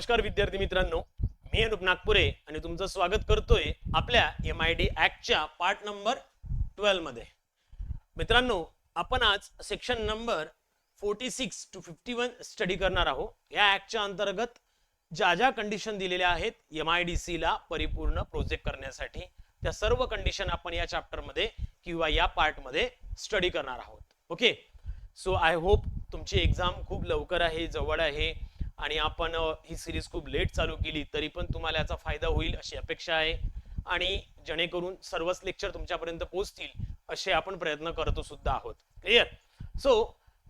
नमस्कार विद्यार्थी मित्रांनो मी अनुप नागपुरे आणि तुमचं स्वागत करतोय आपल्या एम आय डी ऍक्टच्या पार्ट नंबर ट्वेल्वमध्ये. मित्रांनो आपण आज section number forty six to fifty one study करणार आहोत. या ऍक्टच्या अंतर्गत ज्या ज्या कंडिशन दिलेल्या आहेत एम आय डी सीला परिपूर्ण प्रोजेक्ट करण्यासाठी त्या सर्व कंडिशन आपण या चॅप्टरमध्ये किंवा या पार्टमध्ये स्टडी करणार आहोत. ओके सो आय होप तुमची एक्झाम खूप लवकर आहे जवळ आहे. आणि आपण ही सिरीज खूप लेट चालू केली तरी पण तुम्हाला याचा फायदा होईल अशी अपेक्षा आहे. आणि जेणेकरून सर्वच लेक्चर तुमच्यापर्यंत पोहोचतील असे आपण प्रयत्न करतो सुद्धा आहोत. Clear so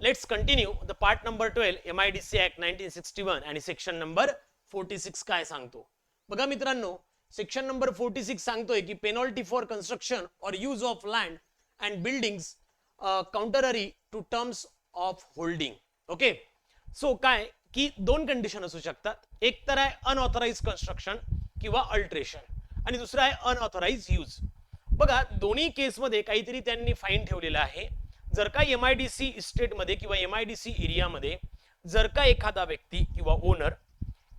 let's continue the part number twelve M I D C act nineteen sixty one आणि सेक्शन नंबर फोर्टी सिक्स काय सांगतो? बघा मित्रांनो सेक्शन नंबर फोर्टी सिक्स सांगतोय की penalty for construction or use of land and buildings contrary to terms of holding okay so काय? की दोन कंडिशन असू शकतात. एक तर आहे अनऑथराइज कन्स्ट्रक्शन किंवा अल्ट्रेशन आणि दुसरं आहे अनऑथराइज यूज बघा दोन्ही केसमध्ये काहीतरी त्यांनी फाईन ठेवलेला आहे. जर का एम आय डी सी इस्टेटमध्ये किंवा एम आय डी सी एरियामध्ये जर का एखादा व्यक्ती किंवा ओनर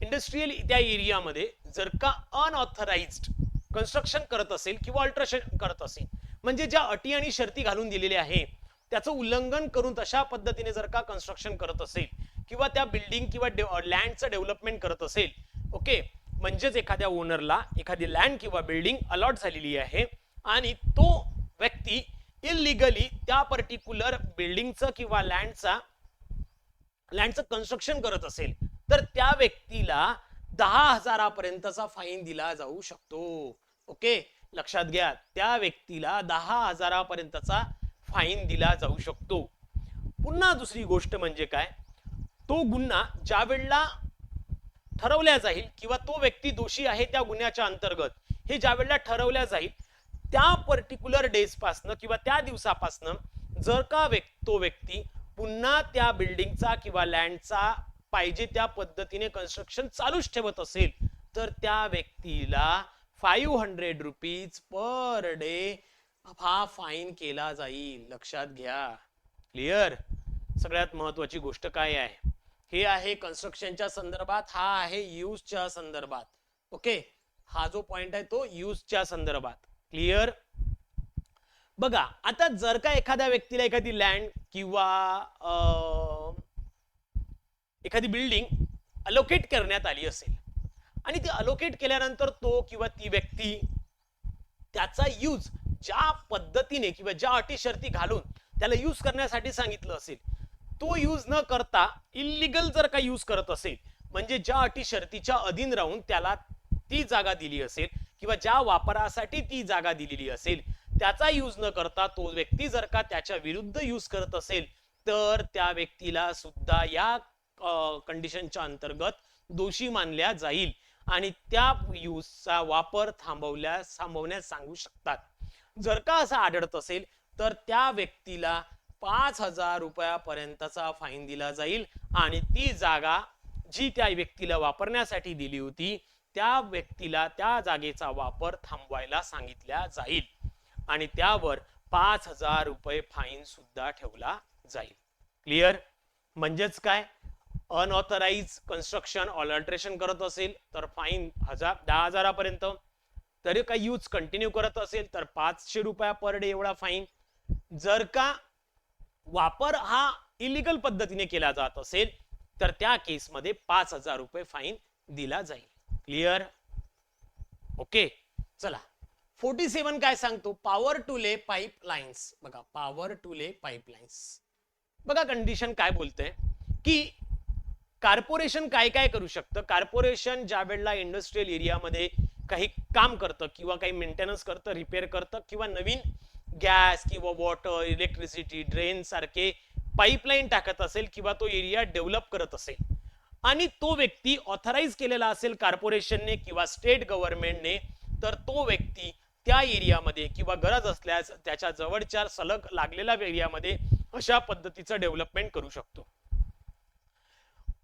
इंडस्ट्रीयल त्या एरियामध्ये जर का अनऑथराइज्ड कन्स्ट्रक्शन करत असेल किंवा अल्ट्रेशन करत असेल म्हणजे ज्या अटी आणि शर्ती घालून दिलेल्या आहे त्याचं उल्लंघन करून तशा पद्धतीने जर का कन्स्ट्रक्शन करत असेल किंवा त्या बिल्डिंग किंवा लँडचं डेव्हलपमेंट करत असेल ओके म्हणजेच एखाद्या ओनरला एखादी लँड किंवा बिल्डिंग अलॉट झालेली आहे आणि तो व्यक्ती इलिगली त्या पर्टिक्युलर बिल्डिंगचं किंवा लँडचा लँडचं कन्स्ट्रक्शन करत असेल तर त्या व्यक्तीला दहा हजारापर्यंतचा फाईन दिला जाऊ शकतो ओके लक्षात घ्या त्या व्यक्तीला दहा हजारापर्यंतचा फाईन दिला जाऊ शकतो. पुन्हा दुसरी गोष्ट म्हणजे काय? तो गुन्हा ज्या वेळेला ठरवल्या जाईल किंवा तो व्यक्ती दोषी आहे त्या गुन्ह्याच्या अंतर्गत हे ज्या वेळेला ठरवल्या जाईल त्या पर्टिक्युलर डेजपासनं किंवा त्या दिवसापासनं जर का व्यक्- तो व्यक्ती पुन्हा त्या बिल्डिंगचा किंवा लँडचा पाहिजे त्या पद्धतीने कन्स्ट्रक्शन चालूच ठेवत असेल तर त्या व्यक्तीला five hundred rupees per day हा फाईन केला जाईल. लक्षात घ्या. क्लिअर सगळ्यात महत्वाची गोष्ट काय आहे? हे आहे कन्स्ट्रक्शनच्या संदर्भात हा आहे यूजच्या संदर्भात. ओके हा जो पॉइंट आहे तो यूजच्या संदर्भात. क्लिअर बघा आता जर का एखाद्या व्यक्तीला एखादी लँड किंवा एखादी बिल्डिंग अलोकेट करण्यात आली असेल आणि ती अलोकेट केल्यानंतर तो किंवा ती व्यक्ती त्याचा यूज ज्या पद्धतीने किंवा ज्या अटी शर्ती घालून त्याला यूज करण्यासाठी सांगितलं असेल तो यूज न करता इलिगल जर का यूज करत असेल म्हणजे ज्या अटी शर्तीच्या अधीन राहून त्याला ती जागा दिली असेल किंवा ज्या वापरासाठी ती जागा दिलेली असेल त्याचा यूज न करता तो व्यक्ती जर का त्याच्या विरुद्ध यूज करत असेल तर त्या व्यक्तीला सुद्धा या कंडिशनच्या अंतर्गत दोषी मानल्या जाईल आणि त्या यूजचा वापर थांबवल्यास थांबवण्यास सांगू शकतात. जर का असं आढळत असेल तर त्या व्यक्तीला पाच हजार रुपयापर्यंतचा फाईन दिला जाईल. आणि ती जागा जी त्या व्यक्तीला वापरण्यासाठी दिली होती त्या व्यक्तीला त्या जागेचा वापर थांबवायला सांगितल्या जाईल. आणि त्यावर पाच हजार रुपये फाईन सुद्धा ठेवला जाईल. क्लिअर म्हणजेच काय? अनऑथराइज कन्स्ट्रक्शन ऑल्ट्रेशन करत असेल तर फाईन हजार दहा हजारापर्यंत. तरी काही यूज कंटिन्यू करत असेल तर पाचशे रुपया पर डे एवढा फाईन जर का वापर हा इलिगल पद्धतीने केला जात असेल तर त्या केसमध्ये पाच हजार रुपये फाईन दिला जाईल. क्लिअर ओके चला. फोर्टी सेवन काय सांगतो? Power to lay pipelines बघा power to lay pipelines बघा कंडिशन काय बोलते की कॉर्पोरेशन काय काय करू शकतं? कॉर्पोरेशन ज्या वेळेला इंडस्ट्रीयल एरियामध्ये काही काम करतं किंवा काही मेंटेनन्स करतं रिपेअर करतं किंवा नवीन गॅस किंवा वॉटर इलेक्ट्रिसिटी ड्रेन सारखे पाईपलाईन टाकत असेल किंवा तो एरिया डेव्हलप करत असेल आणि तो व्यक्ती ऑथराईज केलेला असेल कॉर्पोरेशनने किंवा स्टेट गव्हर्नमेंटने तर तो व्यक्ती त्या एरियामध्ये किंवा गरज असल्यास त्याच्या जवळच्या सलग लागलेल्या एरियामध्ये अशा पद्धतीचं डेव्हलपमेंट करू शकतो.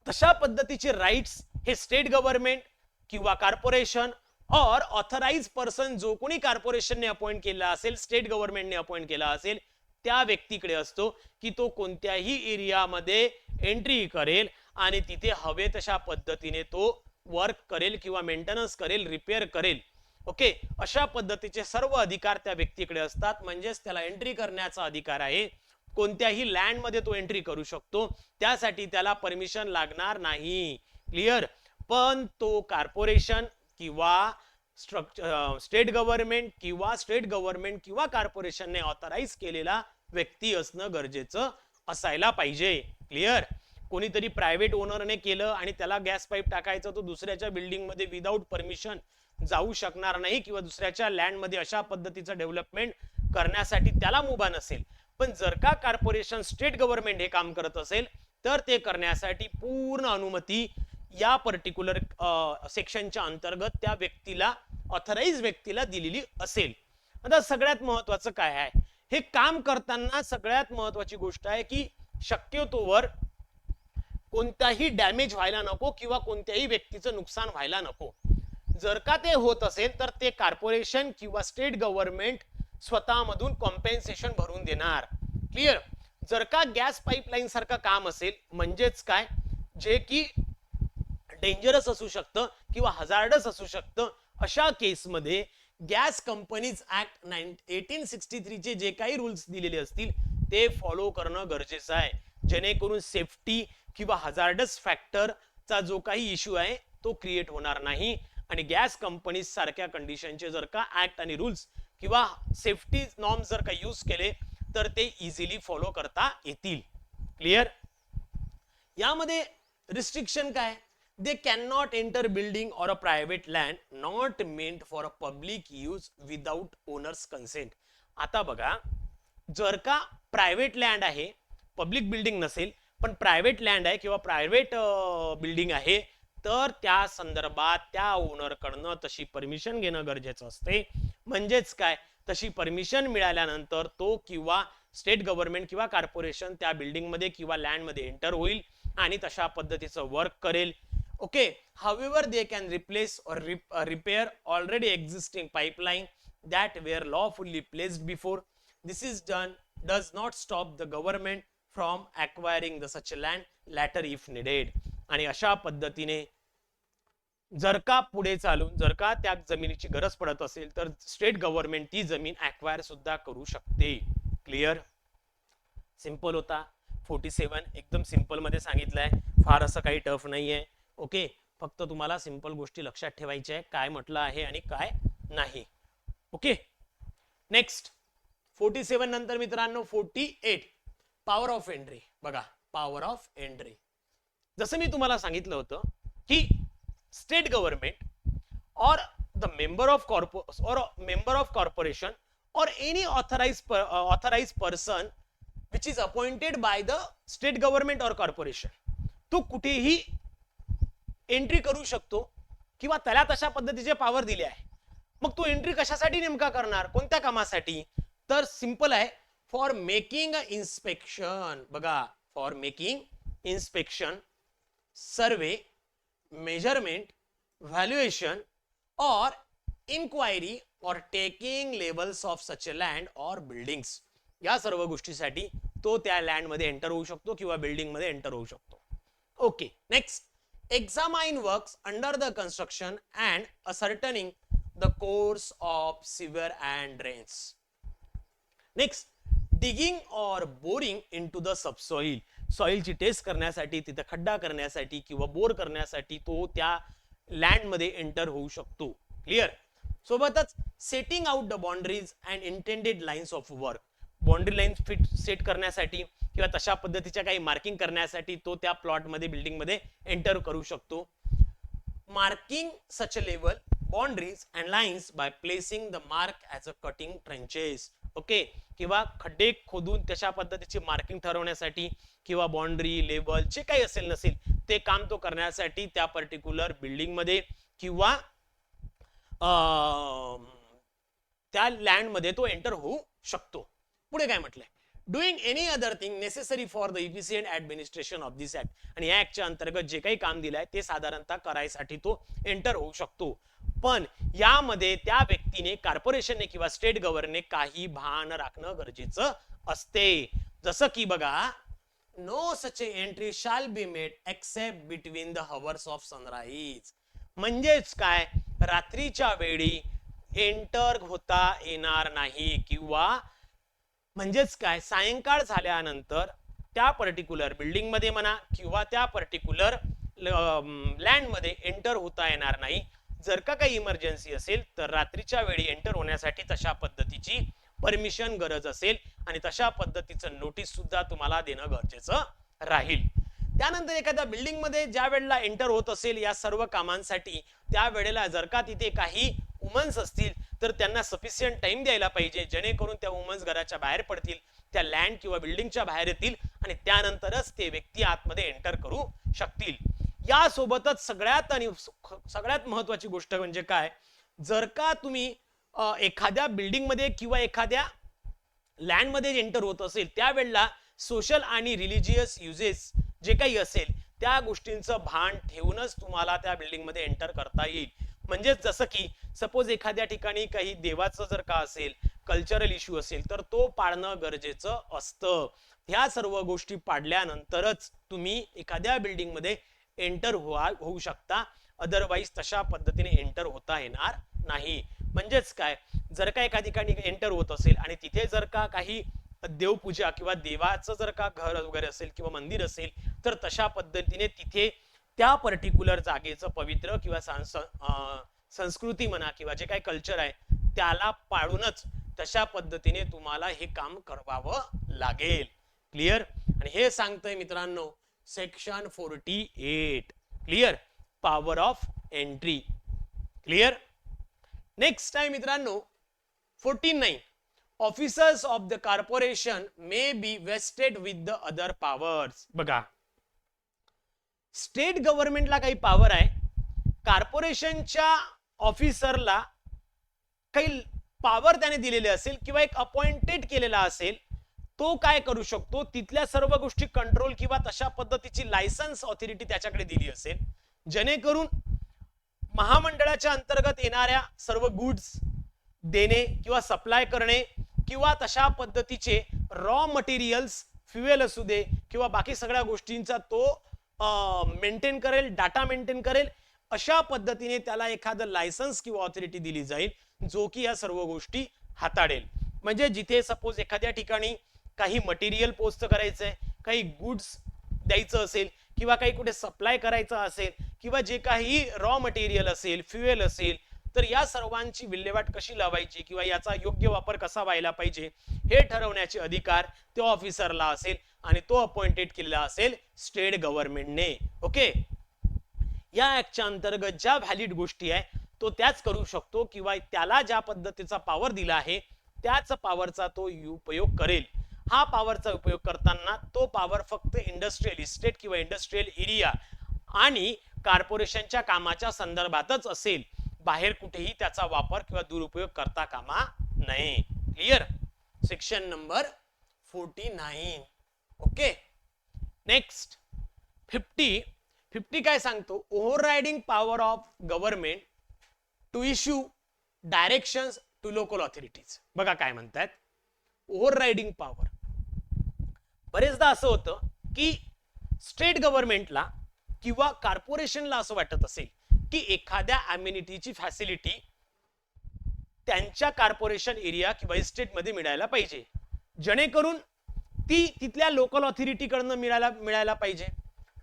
तशा पद्धतीचे राईट्स हे स्टेट गव्हर्नमेंट किंवा कॉर्पोरेशन और ऑथराइज पर्सन जो कोणी कॉर्पोरेशनने अपॉइंट केला असेल स्टेट गव्हर्नमेंटने अपॉइंट केला असेल त्या व्यक्तीकडे असतो की तो कोणत्याही एरियामध्ये एंट्री करेल आणि तिथे हवे तशा पद्धतीने तो वर्क करेल किंवा मेंटेनन्स करेल रिपेअर करेल. ओके अशा पद्धतीचे सर्व अधिकार त्या व्यक्तीकडे असतात. म्हणजेच त्याला एंट्री करण्याचा अधिकार आहे. कोणत्याही लँडमध्ये तो एंट्री करू शकतो. त्यासाठी त्याला परमिशन लागणार नाही. क्लिअर पण तो कॉर्पोरेशन किंवा स्ट्रक्चर स्टेट गव्हर्नमेंट किंवा स्टेट गव्हर्नमेंट किंवा कॉर्पोरेशनने ऑथराईज केलेला व्यक्ती असणं गरजेचं असायला पाहिजे. क्लिअर कोणीतरी प्रायव्हेट ओनरने केलं आणि त्याला गॅस पाईप टाकायचं तो दुसऱ्याच्या बिल्डिंगमध्ये विदाऊट परमिशन जाऊ शकणार नाही किंवा दुसऱ्याच्या लँडमध्ये अशा पद्धतीचं डेव्हलपमेंट करण्यासाठी त्याला मुभा नसेल. पण जर का कॉर्पोरेशन स्टेट गव्हर्नमेंट हे काम करत असेल तर ते करण्यासाठी पूर्ण अनुमती या पर्टिक्युलर सेक्शनच्या अंतर्गत त्या व्यक्तीला ऑथराइज व्यक्तीला दिलेली असेल. आता सगळ्यात महत्वाचं काय आहे? हे काम करताना सगळ्यात महत्वाची गोष्ट आहे की शक्यतोवर कोणताही डॅमेज व्हायला नको किंवा कोणत्याही व्यक्तीचं नुकसान व्हायला नको. जर का ते होत असेल तर ते कॉर्पोरेशन किंवा स्टेट गव्हर्नमेंट स्वतःमधून कॉम्पेन्सेशन भरून देणार. क्लिअर जर का गॅस पाईपलाईन सारखं काम असेल म्हणजेच काय? जे की डेंजरस असू शकतं किंवा हजार्डस असू शकतं अशा केसमध्ये gas companies act nine eighteen sixty थ्रीचे जे काही रूल्स दिलेले असतील ते फॉलो करणं गरजेचं आहे. जेणेकरून सेफ्टी किंवा हजार्डस फॅक्टरचा जो काही इश्यू आहे तो क्रिएट होणार नाही. आणि गॅस कंपनीज सारख्या कंडिशनचे जर का ऍक्ट आणि रूल्स किंवा सेफ्टी नॉर्म जर का यूज केले तर ते इझिली फॉलो करता येतील. क्लिअर यामध्ये रिस्ट्रिक्शन काय? They can not building building or private private land not for for a public without owner's owners आता बघा जर का प्रायव्हेट लँड आहे पब्लिक बिल्डिंग नसेल पण प्रायव्हेट लँड आहे किंवा प्रायव्हेट बिल्डिंग आहे तर त्या संदर्भात त्या ओनरकडनं तशी परमिशन घेणं गरजेचं असते. म्हणजेच काय? तशी परमिशन मिळाल्यानंतर तो किंवा स्टेट गव्हर्नमेंट किंवा कॉर्पोरेशन त्या बिल्डिंगमध्ये किंवा लँडमध्ये एंटर होईल आणि तशा पद्धतीचं वर्क करेल. Okay can they can replace uh, repair already existing pipeline that were lawfully placed before this is done does not stop the government from acquiring the such land later if needed आणि अशा पद्धतीने जर का पुढे चालून जर का त्या जमिनीची गरज पडत असेल तर स्टेट गव्हर्नमेंट ती जमीन अक्वायर सुद्धा करू शकते. क्लिअर सिंपल होता. फोर्टी सेवन एकदम सिंपलमध्ये सांगितलंय. फार असं काही टफ नाहीये. ओके फक्त तुम्हाला सिंपल गोष्टी लक्षात ठेवायच्या आहे काय म्हटलं आहे आणि काय नाही. Okay next. फोर्टी सेवन नंतर मित्रांनो forty eight. Power of entry बघा पॉवर ऑफ एंट्री जसं मी तुम्हाला सांगितलं होतं की state government or the member of corpo or member of corporation or any authorise authorise person which is appointed by the state government or corporation तू कुठेही entry करू शकतो किंवा त्याला तशा पद्धतीचे पॉवर दिले आहे. मग तो एंट्री कशासाठी नेमका करणार? कोणत्या कामासाठी? तर सिंपल आहे. फॉर मेकिंग अ इन्स्पेक्शन बघा for making inspection survey measurement valuation or inquiry or taking levels of such a land or buildings या सर्व गोष्टीसाठी तो त्या लँडमध्ये एंटर होऊ शकतो किंवा बिल्डिंगमध्ये एंटर होऊ शकतो. Okay next examine works under the construction and ascertaining the course of sewer and drains. Next digging or boring into the soil ची टेस्ट करण्यासाठी तिथं खड्डा करण्यासाठी किंवा बोर करण्यासाठी तो त्या लँडमध्ये एंटर होऊ शकतो. क्लिअर सोबतच setting out the boundaries and intended lines of work boundary line fit set करण्यासाठी किंवा तशा पद्धतीच्या काही मार्किंग करण्यासाठी तो त्या प्लॉटमध्ये बिल्डिंगमध्ये एंटर करू शकतो. Marking such level boundaries and lines by placing the mark as a cutting trenches okay किंवा खड्डे खोदून तशा पद्धतीची मार्किंग ठरवण्यासाठी किंवा बाउंड्री लेवल जे काही असेल नसेल ते काम तो करण्यासाठी त्या पर्टिक्युलर बिल्डिंगमध्ये किंवा त्या लँडमध्ये तो एंटर होऊ शकतो. पुढे काय म्हटलंय? Doing any other thing necessary for the efficient administration of this act आणि या ऍक्टच्या अंतर्गत जे काही काम दिलंय ते साधारणतः करायसाठी तो एंटर होऊ शकतो. पण यामध्ये त्या व्यक्तीने कॉर्पोरेशनने किंवा स्टेट गव्हर्नरने काही भान राखणं गरजेचं असते. जसं की बघा no such entry shall be made except between the hours of sunrise म्हणजेच काय? रात्रीच्या वेळी एंटर होता येणार नाही किंवा म्हणजेच काय? सायंकाळ झाल्यानंतर त्या पर्टिक्युलर बिल्डिंगमध्ये म्हणा किंवा त्या पर्टिक्युलर लँडमध्ये एंटर होता येणार नाही. जर का काही इमर्जन्सी असेल तर रात्रीच्या वेळी एंटर होण्यासाठी तशा पद्धतीची परमिशन गरज असेल आणि तशा पद्धतीचं नोटीस सुद्धा तुम्हाला देणं गरजेचं राहील. त्यानंतर एखाद्या बिल्डिंगमध्ये ज्या वेळेला एंटर होत असेल या सर्व कामांसाठी त्या वेळेला जर का तिथे काही वुमन्स असतील तर त्यांना सफिशियंट टाइम द्यायला पाहिजे जेणेकरून त्या वुमन्स घराच्या बाहेर पडतील त्या लँड किंवा बिल्डिंगच्या बाहेर येतील आणि त्यानंतरच ते व्यक्ती आतमध्ये एंटर करू शकतील. यासोबतच सगळ्यात आणि सगळ्यात महत्वाची गोष्ट म्हणजे काय? जर का तुम्ही एखाद्या बिल्डिंगमध्ये किंवा एखाद्या लँडमध्ये एंटर होत असेल त्यावेळेला सोशल आणि रिलिजियस युजेस जे काही असेल त्या गोष्टींचं भान ठेवूनच तुम्हाला त्या बिल्डिंगमध्ये एंटर करता येईल. म्हणजेच जसं की सपोज एखाद्या ठिकाणी काही देवाचं जर का असेल कल्चरल इश्यू असेल तर तो पाळणं गरजेचं असतं. ह्या सर्व गोष्टी पाडल्यानंतरच तुम्ही एखाद्या बिल्डिंगमध्ये एंटर व्हा होऊ शकता. अदरवाईज तशा पद्धतीने एंटर होता येणार नाही. म्हणजेच काय? जर का एका ठिकाणी एंटर होत असेल आणि तिथे जर का काही देवपूजा किंवा देवाचं जर का घर वगैरे असेल किंवा मंदिर असेल तर तशा पद्धतीने तिथे त्या पर्टिक्युलर जागेचं पवित्र किंवा सांस संस्कृती म्हणा किंवा जे काही कल्चर आहे त्याला पाळूनच तशा पद्धतीने तुम्हाला हे काम करवावं लागेल. क्लिअर आणि हे सांगतंय मित्रांनो section forty eight clear power of entry clear next आहे मित्रांनो forty nine officers of the corporation may be vested with the other powers बघा स्टेट गव्हर्नमेंटला काही पॉवर आहे. कॉर्पोरेशनच्या ऑफिसरला काही पॉवर त्याने दिलेले असेल किंवा एक अपॉइंटेड केलेला असेल तो काय करू शकतो? तिथल्या सर्व गोष्टी कंट्रोल किंवा तशा पद्धतीची लायसन्स ऑथॉरिटी त्याच्याकडे दिली असेल. जेणेकरून महामंडळाच्या अंतर्गत येणाऱ्या सर्व गुड्स देणे किंवा सप्लाय करणे किंवा तशा पद्धतीचे रॉ मटेरियल्स फ्युएल असू दे किंवा बाकी सगळ्या गोष्टींचा तो मेंटेन करेल डाटा मेंटेन करेल अशा पद्धतीने त्याला एखादं लायसन्स किंवा ऑथॉरिटी दिली जाईल जो की या सर्व गोष्टी हाताळेल. म्हणजे जिथे सपोज एखाद्या ठिकाणी काही मटेरियल पोस्ट करायचं आहे काही गुड्स द्यायचं असेल किंवा काही कुठे सप्लाय करायचं असेल किंवा जे काही रॉ मटेरियल असेल फ्युएल असेल तर या सर्वांची विल्हेवाट कशी लावायची किंवा याचा योग्य वापर कसा व्हायला पाहिजे हे ठरवण्याचे अधिकार त्या ऑफिसरला असेल आणि तो अपॉइंटेड केलेला असेल स्टेट गव्हर्नमेंटने ओके या ऍक्टच्या अंतर्गत ज्या व्हॅलिड गोष्टी आहे तो त्याच करू शकतो किंवा त्याला ज्या पद्धतीचा पॉवर दिला आहे त्याच पॉवरचा तो उपयोग करेल. हा पॉवरचा उपयोग करताना तो पॉवर फक्त इंडस्ट्रियल इस्टेट किंवा इंडस्ट्रियल एरिया आणि कॉर्पोरेशनच्या कामाच्या संदर्भातच असेल. बाहेर कुठेही त्याचा वापर किंवा दुरुपयोग करता कामा नये. Clear section number forty nine okay next fifty fifty काय सांगतो? Overriding power of government to issue directions to local authorities बघा काय म्हणतात ओव्हर रायडिंग पॉवर बरेचदा असं होतं की स्टेट गव्हर्नमेंटला किंवा कॉर्पोरेशनला असं वाटत असेल की एखाद्या अम्युनिटीची फॅसिलिटी त्यांच्या कॉर्पोरेशन एरिया किंवा इस्टेटमध्ये मिळायला पाहिजे. जेणेकरून ती तिथल्या लोकल ऑथॉरिटीकडनं मिळायला मिळायला पाहिजे.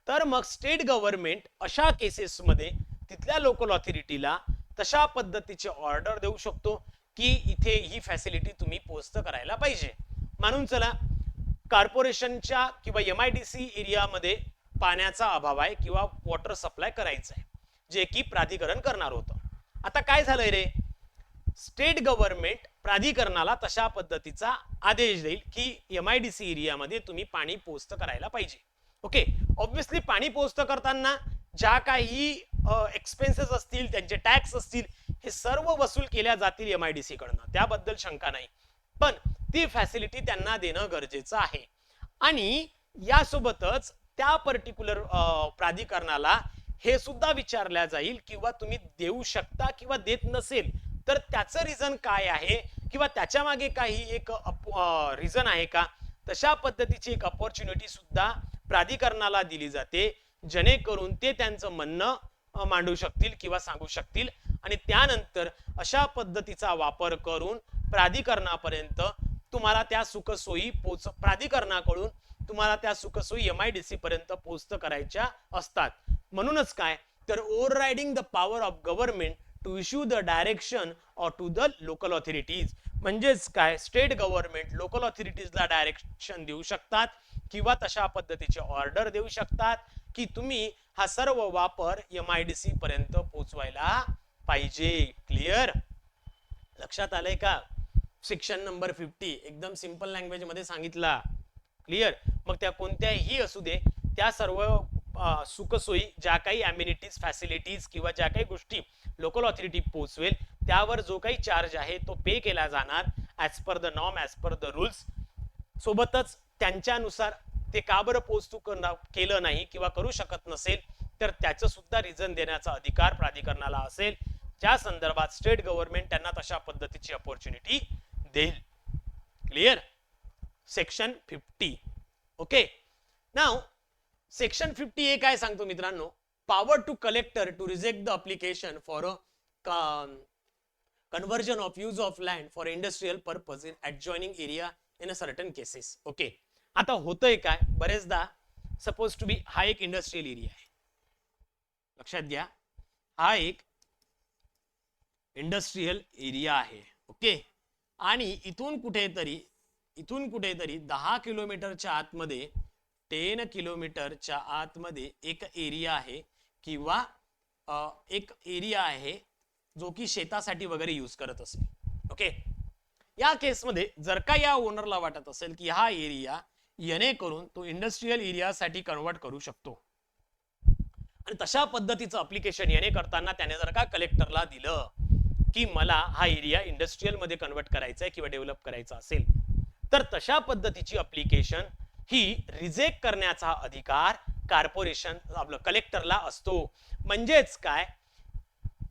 तर मग स्टेट गव्हर्नमेंट अशा केसेसमध्ये तिथल्या लोकल ऑथॉरिटीला तशा पद्धतीचे ऑर्डर देऊ शकतो की इथे ही फॅसिलिटी तुम्ही पोस्ट करायला पाहिजे. मानून चला कॉर्पोरेशनच्या किंवा एम आय डी सी एरियामध्ये पाण्याचा अभाव आहे किंवा वॉटर सप्लाय करायचं आहे जे की प्राधिकरण करणार होतं. आता काय झालंय रे? स्टेट गव्हर्नमेंट प्राधिकरणाला तशा पद्धतीचा आदेश देईल की एम आय डी सी एरियामध्ये तुम्ही पाणी पोस्त करायला पाहिजे. ओके ऑब्विसली पाणी पोस्त करताना ज्या काही एक्सपेन्सेस असतील त्यांचे टॅक्स असतील हे सर्व वसूल केल्या जातील एम आय डी सी कडनं. त्याबद्दल शंका नाही. पण ती फॅसिलिटी त्यांना देणं गरजेचं आहे. आणि यासोबतच त्या पर्टिक्युलर प्राधिकरणाला हे सुद्धा विचारल्या जाईल किंवा तुम्ही देऊ शकता किंवा देत नसेल तर त्याचं रिझन काय आहे? किंवा त्याच्यामागे काही एक रिझन आहे का? तशा पद्धतीची एक अपॉर्च्युनिटी सुद्धा प्राधिकरणाला दिली जाते जेणेकरून ते त्यांचं म्हणणं मांडू शकतील किंवा सांगू शकतील. आणि त्यानंतर अशा पद्धतीचा वापर करून प्राधिकरणापर्यंत तुम्हाला त्या सुखसोयी पोच प्राधिकरणाकडून तुम्हाला त्या सुखसोयी एम आय डी सी पर्यंत पोचत करायच्या असतात. म्हणूनच काय? तर overriding the power of government to issue the direction or to the local authorities म्हणजेच काय? स्टेट गव्हर्नमेंट लोकल ऑथॉरिटीजला डायरेक्शन देऊ शकतात किंवा तशा पद्धतीचे ऑर्डर देऊ शकतात की तुम्ही हा सर्व वापर एम आय डी सी पर्यंत पोहोचवायला पाहिजे. क्लिअर लक्षात आलंय का? सेक्शन नंबर फिफ्टी एकदम सिंपल लँग्वेजमध्ये सांगितला. क्लिअर मग त्या कोणत्याही असू दे त्या सर्व सुखसोयी ज्या काही अम्युनिटीज फॅसिलिटीज किंवा ज्या काही गोष्टी लोकल ऑथॉरिटी पोहोचवेल त्यावर जो काही चार्ज आहे तो पे केला जाणार as per the norm as per the rules सोबतच त्यांच्यानुसार ते का बरं पोचतू केलं नाही किंवा करू शकत नसेल तर त्याचं सुद्धा रिझन देण्याचा अधिकार प्राधिकरणाला असेल. त्या संदर्भात स्टेट गव्हर्नमेंट त्यांना तशा पद्धतीची अपॉर्च्युनिटी देईल. Clear section fifty okay now section fifty A काय सांगतो मित्रांनो? Power to collector to reject the application for a conversion of use of land for industrial purpose in adjoining area in a certain cases okay आता होतंय काय? बरेचदा suppose to be हा एक industrial area आहे. लक्षात घ्या. हा एक इंडस्ट्रियल एरिया आहे. ओके आणि इथून कुठेतरी इथून कुठेतरी दहा किलोमीटरच्या आतमध्ये टेन किलोमीटरच्या आतमध्ये एक एरिया आहे किंवा एक एरिया आहे जो की शेतासाठी वगैरे यूज करत असेल. ओके या केसमध्ये जर का या ओनरला वाटत असेल की हा एरिया येणेकरून तो इंडस्ट्रियल एरियासाठी कन्वर्ट करू शकतो. आणि तशा पद्धतीचं अप्लिकेशन येणे करताना त्याने जर का कलेक्टरला दिलं की मला हा एरिया इंडस्ट्रियलमध्ये कन्वर्ट करायचा आहे किंवा डेव्हलप करायचा असेल तर तशा पद्धतीची अप्लिकेशन ही रिजेक्ट करण्याचा अधिकार कॉर्पोरेशन आपलं कलेक्टरला असतो. म्हणजेच काय?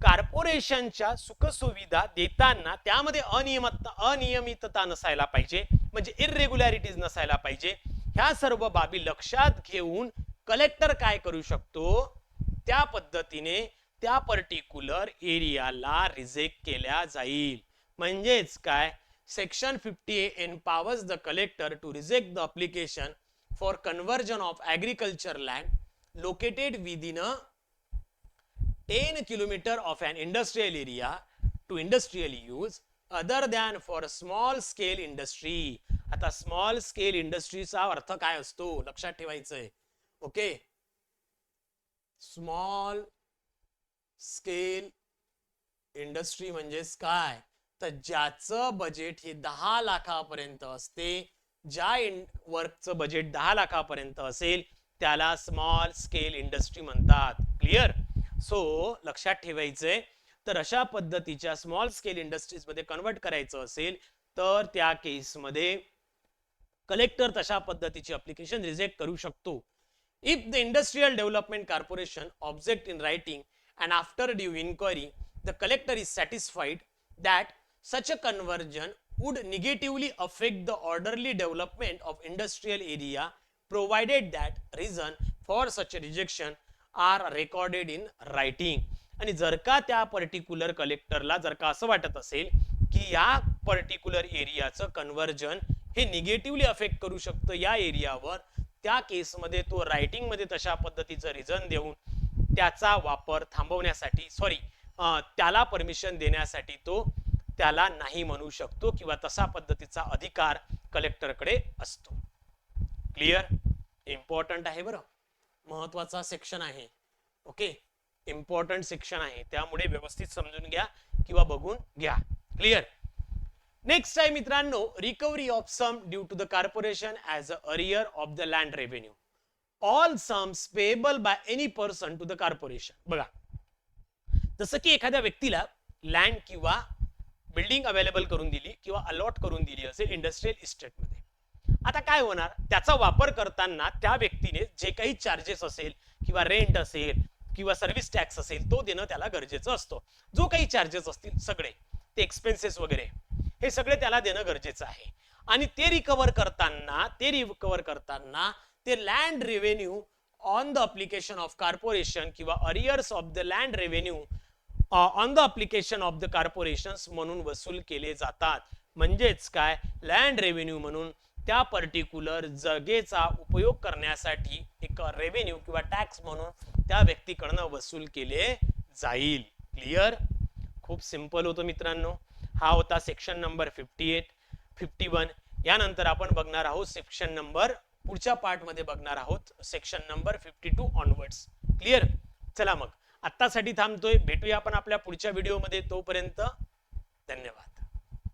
कॉर्पोरेशनच्या सुखसुविधा देताना त्यामध्ये अनियमित अनियमितता नसायला पाहिजे. म्हणजे इरेग्युलॅरिटीज नसायला पाहिजे. ह्या सर्व बाबी लक्षात घेऊन कलेक्टर काय करू शकतो? त्या पद्धतीने त्या पर्टिक्युलर एरियाला रिजेक्ट केल्या जाईल. म्हणजेच काय? Section fifty A empowers the collector to reject the application for conversion of agriculture land located within a 10 kilometer of an industrial area to industrial use other than for small scale industry आता small scale इंडस्ट्रीचा अर्थ काय असतो? लक्षात ठेवायचंय. Okay small scale industry म्हणजेच काय? तर ज्याचं बजेट हे दहा लाखापर्यंत असते ज्या वर्कचं बजेट दहा लाखापर्यंत असेल त्याला स्मॉल स्केल इंडस्ट्री म्हणतात. क्लिअर सो लक्षात ठेवायचंय. तर अशा पद्धतीच्या स्मॉल स्केल इंडस्ट्रीजमध्ये कन्वर्ट करायचं असेल तर त्या केसमध्ये कलेक्टर तशा पद्धतीची अप्लिकेशन रिजेक्ट करू शकतो. If the industrial development corporation object in writing and after due inquiry the collector is satisfied that such a conversion would negatively affect the orderly development of industrial area provided that reason for such a rejection are recorded in writing. आणि जर का त्या particular कलेक्टरला जर का असं वाटत असेल की या पर्टिक्युलर एरियाचं कन्व्हर्जन हे निगेटिव्हली अफेक्ट करू शकतं या एरियावर त्या केसमध्ये तो रायटिंगमध्ये तशा पद्धतीचं रिझन देऊन त्याचा वापर थांबवण्यासाठी सॉरी त्याला परमिशन देण्यासाठी तो त्याला नाही म्हणू शकतो किंवा तसा पद्धतीचा अधिकार कलेक्टरकडे असतो. क्लिअर इम्पॉर्टंट आहे बरं. महत्त्वाचा सेक्शन आहे. ओके इम्पॉर्टंट सेक्शन आहे. त्यामुळे व्यवस्थित समजून घ्या किंवा बघून घ्या. क्लिअर नेक्स्ट आहे मित्रांनो recovery of sum due to the corporation as a arrear of the land revenue all sums payable by any person to the corporation बघा. जसं की एखाद्या व्यक्तीला लँड किंवा बिल्डिंग अवेलेबल करून दिली किंवा अलॉट करून दिली असेल इंडस्ट्रियल इस्टेटमध्ये आता काय होणार? त्याचा वापर करताना त्या व्यक्तीने जे काही चार्जेस असेल किंवा रेंट असेल किंवा सर्व्हिस टॅक्स असेल तो देणं त्याला गरजेचं असतो. जो काही चार्जेस असतील सगळे ते एक्सपेन्सेस वगैरे हे सगळे त्याला देणं गरजेचं आहे. आणि ते रिकवर करताना ते रिकवर करताना ते land revenue on the application of corporation किंवा arrears of the land revenue on the application of the corporation म्हणून वसूल केले जातात. म्हणजेच काय? लँड रेव्हेन्यू म्हणून त्या पर्टिक्युलर जगेचा उपयोग करण्यासाठी एक रेव्हेन्यू किंवा टॅक्स म्हणून त्या व्यक्तीकडनं वसूल केले जाईल. क्लिअर खूप सिंपल होतं मित्रांनो. हा होता section number fifty eight fifty one यानंतर आपण बघणार आहोत सेक्शन नंबर पुढच्या पार्टमध्ये बघणार आहोत section number fifty two onwards clear चला मग. आत्तासाठी थांबतोय. भेटूया आपण आपल्या पुढच्या व्हिडिओमध्ये. तोपर्यंत धन्यवाद.